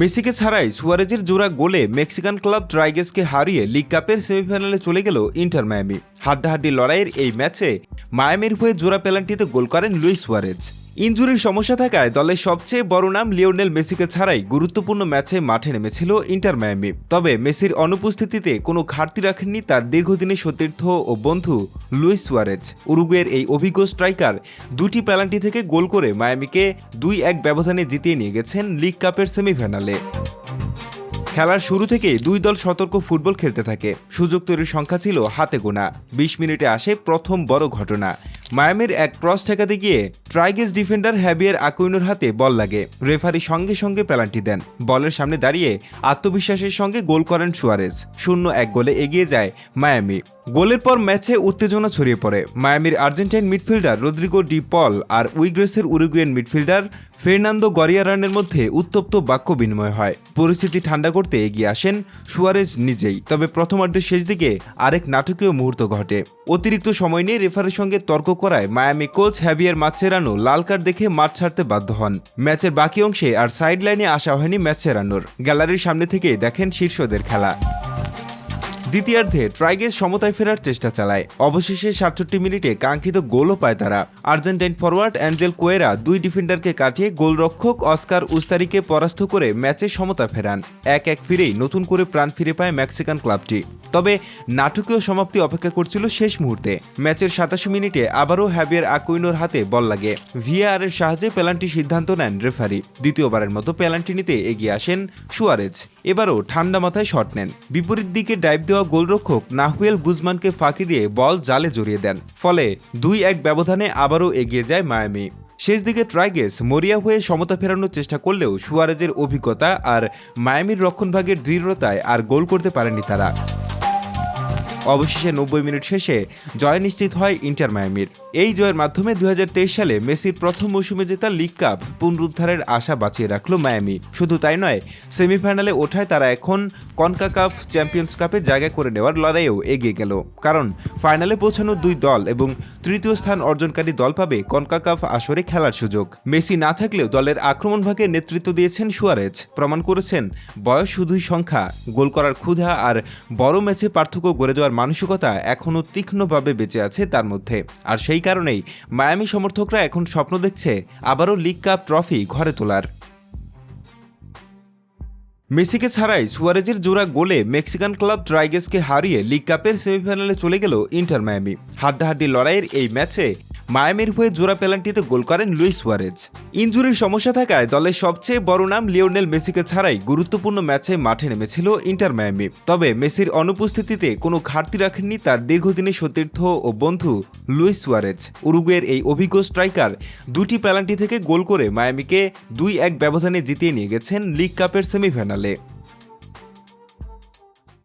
মেসিকে ছাড়াই সুয়ারেজের জোড়া গোলে মেক্সিকান ক্লাব ট্রাইগেসকে হারিয়ে লিগ কাপের সেমিফাইনালে চলে গেল ইন্টার মায়ামি। হাড্ডাহাড্ডি লড়াইয়ের এই ম্যাচে মায়ামির হয়ে জোড়া পেনাল্টিতে গোল করেন লুইস সুয়ারেজ। ইনজুরির সমস্যা থাকায় দলের সবচেয়ে বড় নাম লিওনেল মেসিকে ছাড়াই গুরুত্বপূর্ণ ম্যাচে মাঠে নেমেছিল ইন্টার মায়ামি। তবে মেসির অনুপস্থিতিতে কোনো ঘাটতি রাখেননি তার দীর্ঘদিনের সতীর্থ ও বন্ধু লুইস সুয়ারেজ। উরুগুয়ের এই অভিজ্ঞ স্ট্রাইকার দুটি পেনাল্টি থেকে গোল করে মায়ামিকে দুই এক ব্যবধানে জিতিয়ে নিয়ে গেছেন লিগ কাপের সেমিফাইনালে। খেলার শুরু থেকে দুই দল সতর্ক ফুটবল খেলতে থাকে। সুযোগ তৈরির সংখ্যা ছিল হাতে গোনা। বিশ মিনিটে আসে প্রথম বড় ঘটনা। মায়ামির এক ক্রস ঠেকাতে গিয়ে ট্রাইগেস ডিফেন্ডার হ্যাবিয়ার আকুইনোর হাতে বল লাগে। রেফারি সঙ্গে সঙ্গে পেনাল্টি দেন। বলের সামনে দাঁড়িয়ে আত্মবিশ্বাসের সঙ্গে গোল করেন সুয়ারেজ। শূন্য এক গোলে এগিয়ে যায় মায়ামি। গোলের পর ম্যাচে উত্তেজনা ছড়িয়ে পড়ে। মায়ামির Argentine midfielder Rodrigo de Paul আর উইগ্রেসের উরুগুয়েন মিডফিল্ডার ফের্নান্দো গরিয়ারানের মধ্যে উত্তপ্ত বাক্য বিনিময় হয়। পরিস্থিতি ঠান্ডা করতে এগিয়ে আসেন সুয়ারেজ নিজেই। তবে প্রথমার্ধের শেষ দিকে আরেক নাটকীয় মুহূর্ত ঘটে। অতিরিক্ত সময় নিয়ে রেফারির সঙ্গে তর্ক করায় মায়ামি কোচ হ্যাভিয়ার মাচ্চেরানো লাল কার্ড দেখে মাঠ ছাড়তে বাধ্য হন। ম্যাচের বাকি অংশে আর সাইড লাইনে আসা হয়নি ম্যাচেরানোর। গ্যালারির সামনে থেকে দেখেন শীর্ষদের খেলা। দ্বিতীয়ার্ধে ট্রাইগেস সমতায় ফেরার চেষ্টা চালায়। অবশেষে সাতষট্টি মিনিটে কাঙ্ক্ষিত গোলও পায় তারা। আর্জেন্টাইন ফরওয়ার্ড অ্যাঞ্জেল কোয়েরা দুই ডিফেন্ডারকে কাটিয়ে গোলরক্ষক অস্কার উস্তারিকে পরাস্ত করে ম্যাচে সমতা ফেরান। এক এক ফিরেই নতুন করে প্রাণ ফিরে পায় মেক্সিকান ক্লাবটি। তবে নাটকীয় সমাপ্তি অপেক্ষা করছিল শেষ মুহূর্তে। ম্যাচের সাতাশি মিনিটে আবারও হ্যাবিয়ার আকুইনোর হাতে বল লাগে। ভিআর সাহায্যে পেনাল্টি সিদ্ধান্ত নেন রেফারি। দ্বিতীয়বারের মতো পেনাল্টি নিতে এগিয়ে আসেন সুয়ারেজ। এবারও ঠান্ডা মাথায় শট নেন। বিপরীত দিকে ডাইভ দেওয়া গোলরক্ষক নাহুয়েল গুজমানকে ফাঁকি দিয়ে বল জালে জড়িয়ে দেন। ফলে দুই এক ব্যবধানে আবারও এগিয়ে যায় মায়ামি। শেষ দিকে ট্রাইগেস মরিয়া হয়ে সমতা ফেরানোর চেষ্টা করলেও সুয়ারেজের অভিজ্ঞতা আর মায়ামির রক্ষণভাগের দৃঢ়তায় আর গোল করতে পারেনি তারা। অবশেষে নব্বই মিনিট শেষে জয় নিশ্চিত হয় ইন্টার মায়ামির। এই জয়ের মাধ্যমে দু হাজার তেইশ সালে মেসির প্রথম মৌসুমে জেতা লিগ কাপ পুনরুদ্ধারের আশা বাঁচিয়ে রাখল মায়ামি। শুধু তাই নয়, সেমিফাইনালে ওঠায় তারা এখন কনকাকাফ চ্যাম্পিয়ন্স কাপে জায়গা করে নেওয়ার লড়াইয়েও এগিয়ে গেল। কারণ ফাইনালে পৌঁছানো দুই দল এবং তৃতীয় স্থান অর্জনকারী দল পাবে কনকাকাফ আসরে খেলার সুযোগ। মেসি না থাকলেও দলের আক্রমণ ভাগে নেতৃত্ব দিয়েছেন সুয়ারেজ। প্রমাণ করেছেন, বয়স শুধুই সংখ্যা, গোল করার ক্ষুধা আর বড় ম্যাচে পার্থক্য গড়ে দেওয়ার মানসিকতা এখনও তীক্ষ্ণভাবে বেঁচে আছে তার মধ্যে। আর সেই কারণেই মায়ামি সমর্থকরা এখন স্বপ্ন দেখছে আবারও লিগ কাপ ট্রফি ঘরে তোলার। মেসিকে ছাড়াই সুয়ারেজের জোড়া গোলে মেক্সিকান ক্লাব ট্রাইগেসকে হারিয়ে লিগ কাপের সেমিফাইনালে চলে গেল ইন্টার মায়ামি। হাড্ডাহাড্ডি লড়াইয়ের এই ম্যাচে মায়ামির হয়ে জোড়া পেনাল্টিতে গোল করেন লুইস সুয়ারেজ। ইনজুরির সমস্যা থাকায় দলের সবচেয়ে বড় নাম লিওনেল মেসিকে ছাড়াই গুরুত্বপূর্ণ ম্যাচে মাঠে নেমেছিল ইন্টার মায়ামি। তবে মেসির অনুপস্থিতিতে কোনো ঘাটতি রাখেননি তার দীর্ঘদিনের সতীর্থ ও বন্ধু লুইস সুয়ারেজ। উরুগুয়ের এই অভিজ্ঞ স্ট্রাইকার দুটি পেনাল্টি থেকে গোল করে মায়ামিকে দুই এক ব্যবধানে জিতিয়ে নিয়ে গেছেন লিগ কাপের সেমিফাইনালে।